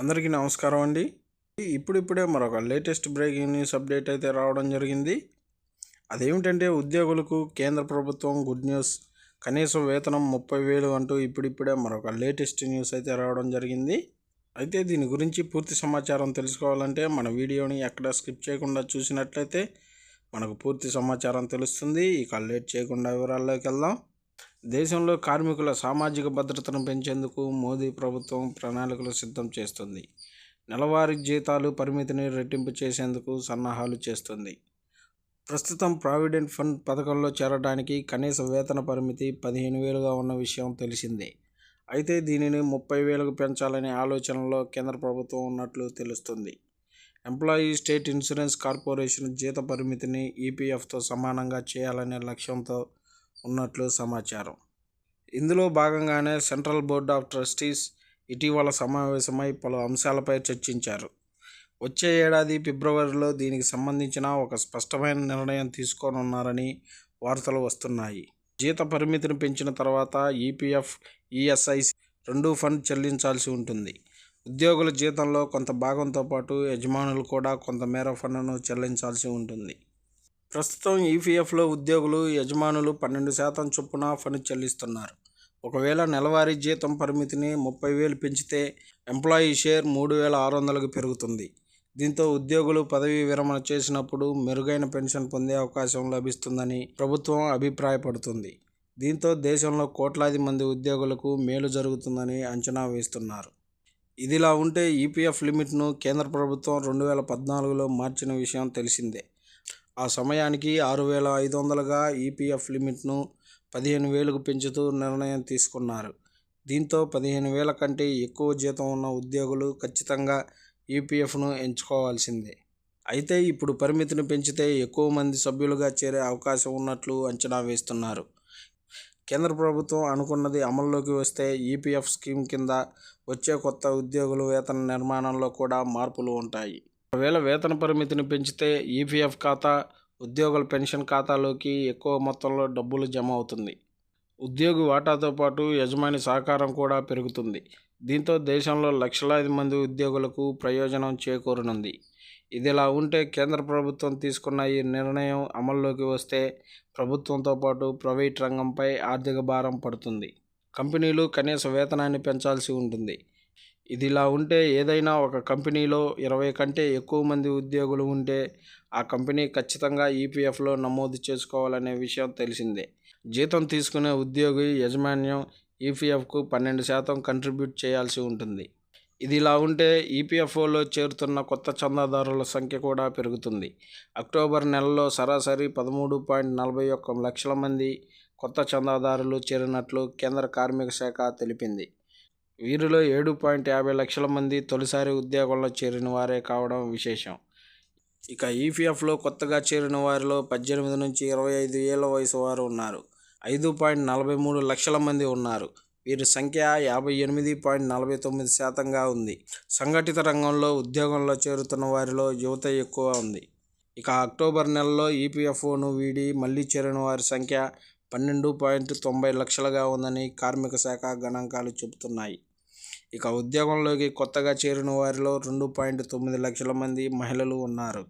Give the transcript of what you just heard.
అందరికీ నమస్కారం అండి. ఇప్పుడిప్పుడే మరొక లేటెస్ట్ బ్రేకింగ్ న్యూస్ అప్డేట్ అయితే రావడం జరిగింది. అదేమిటంటే ఉద్యోగులకు కేంద్ర ప్రభుత్వం గుడ్ న్యూస్ కనీస వేతనం ముప్పై వేలు అంటూ ఇప్పుడిప్పుడే మరొక లేటెస్ట్ న్యూస్ అయితే రావడం జరిగింది. అయితే దీని గురించి పూర్తి సమాచారం తెలుసుకోవాలంటే మన వీడియోని ఎక్కడ స్కిప్ చేయకుండా చూసినట్లయితే మనకు పూర్తి సమాచారం తెలుస్తుంది. ఇక లేట్ చేయకుండా వివరాల్లోకి వెళ్దాం. దేశంలో కార్మికుల సామాజిక భద్రతను పెంచేందుకు మోదీ ప్రభుత్వం ప్రణాళికలు సిద్ధం చేస్తుంది. నెలవారీ జీతాలు పరిమితిని రెట్టింపు చేసేందుకు సన్నాహాలు చేస్తుంది. ప్రస్తుతం ప్రావిడెంట్ ఫండ్ పథకంలో చేరడానికి కనీస వేతన పరిమితి పదిహేను వేలుగా ఉన్న విషయం తెలిసిందే. అయితే దీనిని ముప్పై వేలకు పెంచాలనే ఆలోచనలో కేంద్ర ప్రభుత్వం ఉన్నట్లు తెలుస్తుంది. ఎంప్లాయీ స్టేట్ ఇన్సూరెన్స్ కార్పొరేషన్ జీత పరిమితిని ఈపీఎఫ్తో సమానంగా చేయాలనే లక్ష్యంతో ఉన్నట్లు సమాచారం. ఇందులో భాగంగానే సెంట్రల్ బోర్డ్ ఆఫ్ ట్రస్టీస్ ఇటీవల సమావేశమై పలు అంశాలపై చర్చించారు. వచ్చే ఏడాది ఫిబ్రవరిలో దీనికి సంబంధించిన ఒక స్పష్టమైన నిర్ణయం తీసుకోనున్నారని వార్తలు వస్తున్నాయి. జీత పరిమితిని పెంచిన తర్వాత ఈపీఎఫ్ ఈఎస్ఐ రెండు ఫండ్ చెల్లించాల్సి ఉంటుంది. ఉద్యోగుల జీతంలో కొంత భాగంతో పాటు యజమానులు కూడా కొంతమేర ఫండ్ను చెల్లించాల్సి ఉంటుంది. ప్రస్తుతం ఈపీఎఫ్లో ఉద్యోగులు యజమానులు పన్నెండు శాతం చొప్పున ఫండ్ చెల్లిస్తున్నారు. ఒకవేళ నెలవారీ జీతం పరిమితిని ముప్పై వేలు పెంచితే ఎంప్లాయీ షేర్ మూడు వేల ఆరు వందలకు పెరుగుతుంది. దీంతో ఉద్యోగులు పదవీ విరమణ చేసినప్పుడు మెరుగైన పెన్షన్ పొందే అవకాశం లభిస్తుందని ప్రభుత్వం అభిప్రాయపడుతుంది. దీంతో దేశంలో కోట్లాది మంది ఉద్యోగులకు మేలు జరుగుతుందని అంచనా వేస్తున్నారు. ఇదిలా ఉంటే ఈపీఎఫ్ లిమిట్ను కేంద్ర ప్రభుత్వం రెండు వేల పద్నాలుగులో మార్చిన విషయం తెలిసిందే. ఆ సమయానికి ఆరు వేల ఐదు వందలుగా ఈపీఎఫ్ లిమిట్ను పదిహేను వేలకు పెంచుతూ నిర్ణయం తీసుకున్నారు. దీంతో పదిహేను వేల కంటే ఎక్కువ జీతం ఉన్న ఉద్యోగులు ఖచ్చితంగా ఈపీఎఫ్ను ఎంచుకోవాల్సిందే. అయితే ఇప్పుడు పరిమితిని పెంచితే ఎక్కువ మంది సభ్యులుగా చేరే అవకాశం ఉన్నట్లు అంచనా వేస్తున్నారు. కేంద్ర ప్రభుత్వం అనుకున్నది అమల్లోకి వస్తే ఈపీఎఫ్ స్కీమ్ కింద వచ్చే కొత్త ఉద్యోగుల వేతన నిర్మాణంలో కూడా మార్పులు ఉంటాయి. ఒకవేళ వేతన పరిమితిని పెంచితే ఈపీఎఫ్ ఖాతా ఉద్యోగుల పెన్షన్ ఖాతాలోకి ఎక్కువ మొత్తంలో డబ్బులు జమ అవుతుంది. ఉద్యోగి వాటాతో పాటు యజమాని సహకారం కూడా పెరుగుతుంది. దీంతో దేశంలో లక్షలాది మంది ఉద్యోగులకు ప్రయోజనం చేకూరనుంది. ఇదిలా ఉంటే కేంద్ర ప్రభుత్వం తీసుకున్న ఈ నిర్ణయం అమల్లోకి వస్తే ప్రభుత్వంతో పాటు ప్రైవేట్ రంగంపై ఆర్థిక భారం పడుతుంది. కంపెనీలు కనీస వేతనాన్ని పెంచాల్సి ఉంటుంది. ఇదిలా ఉంటే ఏదైనా ఒక కంపెనీలో ఇరవై కంటే ఎక్కువ మంది ఉద్యోగులు ఉంటే ఆ కంపెనీ ఖచ్చితంగా ఈపీఎఫ్లో నమోదు చేసుకోవాలనే విషయం తెలిసిందే. జీతం తీసుకునే ఉద్యోగి యజమాన్యం ఈపీఎఫ్కు పన్నెండు శాతం కంట్రిబ్యూట్ చేయాల్సి ఉంటుంది. ఇదిలా ఉంటే ఈపీఎఫ్ఓలో చేరుతున్న కొత్త చందాదారుల సంఖ్య కూడా పెరుగుతుంది. అక్టోబర్ నెలలో సరాసరి పదమూడు పాయింట్ నలభై ఒక్క లక్షల మంది కొత్త చందాదారులు చేరినట్లు కేంద్ర కార్మిక శాఖ తెలిపింది. వీరిలో ఏడు పాయింట్ యాభై లక్షల మంది తొలిసారి ఉద్యోగంలో చేరిన వారే కావడం విశేషం. ఇక ఈపీఎఫ్లో కొత్తగా చేరిన వారిలో పద్దెనిమిది నుంచి ఇరవై ఐదు ఏళ్ళ వయసు వారు ఉన్నారు. ఐదు పాయింట్ నలభై మూడు లక్షల మంది ఉన్నారు. వీరి సంఖ్య యాభై ఎనిమిది పాయింట్ నలభై తొమ్మిది శాతంగా ఉంది. సంఘటిత రంగంలో ఉద్యోగంలో చేరుతున్న వారిలో యువత ఎక్కువ ఉంది. ఇక అక్టోబర్ నెలలో ఈపీఎఫ్ఓను వీడి మళ్ళీ చేరిన వారి సంఖ్య పన్నెండు పాయింట్ తొంభై లక్షలుగా ఉందని కార్మిక శాఖ గణాంకాలు చెబుతున్నాయి. ఇక ఉద్యోగంలోకి కొత్తగా చేరిన వారిలో రెండు పాయింట్ తొమ్మిది లక్షల మంది మహిళలు ఉన్నారు.